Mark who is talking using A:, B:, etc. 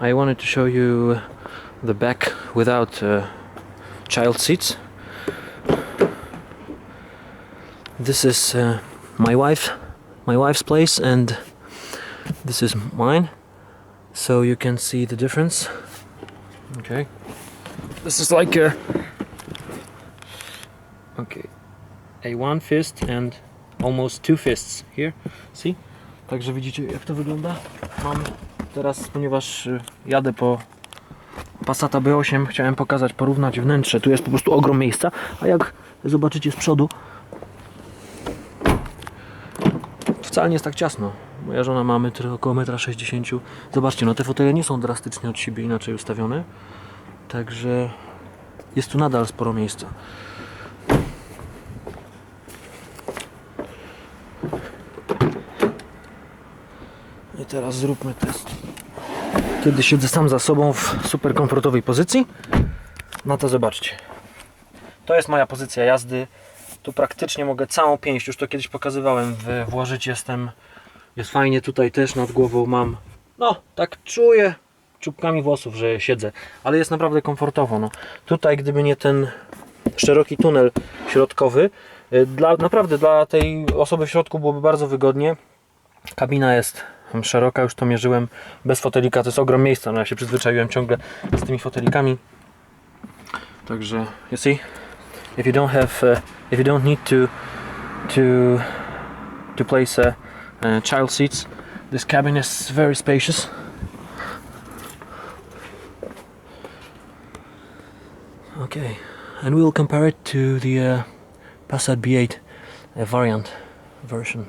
A: I wanted to show you the back without uh, child seats. This is uh, my wife, my wife's place, and this is mine. So you can see the difference. Okay. This is like a okay, a one fist and almost two fists here. See? Także widzicie jak to wygląda. Mam teraz, ponieważ y, jadę po Passata B8, chciałem pokazać, porównać wnętrze. Tu jest po prostu ogrom miejsca, a jak zobaczycie z przodu, wcale nie jest tak ciasno. Moja żona ma metr, około 1,60 m. Zobaczcie, no te fotele nie są drastycznie od siebie inaczej ustawione. Także jest tu nadal sporo miejsca. I teraz zróbmy test. Kiedy siedzę sam za sobą w super komfortowej pozycji, no to zobaczcie. To jest moja pozycja jazdy. Tu praktycznie mogę całą pięść, już to kiedyś pokazywałem, włożyć jestem, jest fajnie, tutaj też nad głową mam, no tak czuję czubkami włosów, że siedzę, ale jest naprawdę komfortowo. No. Tutaj gdyby nie ten szeroki tunel środkowy, y, dla, naprawdę dla tej osoby w środku byłoby bardzo wygodnie. Kabina jest szeroka, już to mierzyłem bez fotelika, to jest ogrom miejsca, no ja się przyzwyczaiłem ciągle z tymi fotelikami. Także, you see, if you don't have, uh, if you don't need to, to, to place uh, uh, child seats, this cabin is very spacious. Okay, and we'll compare it to the uh, Passat B8 uh, variant version.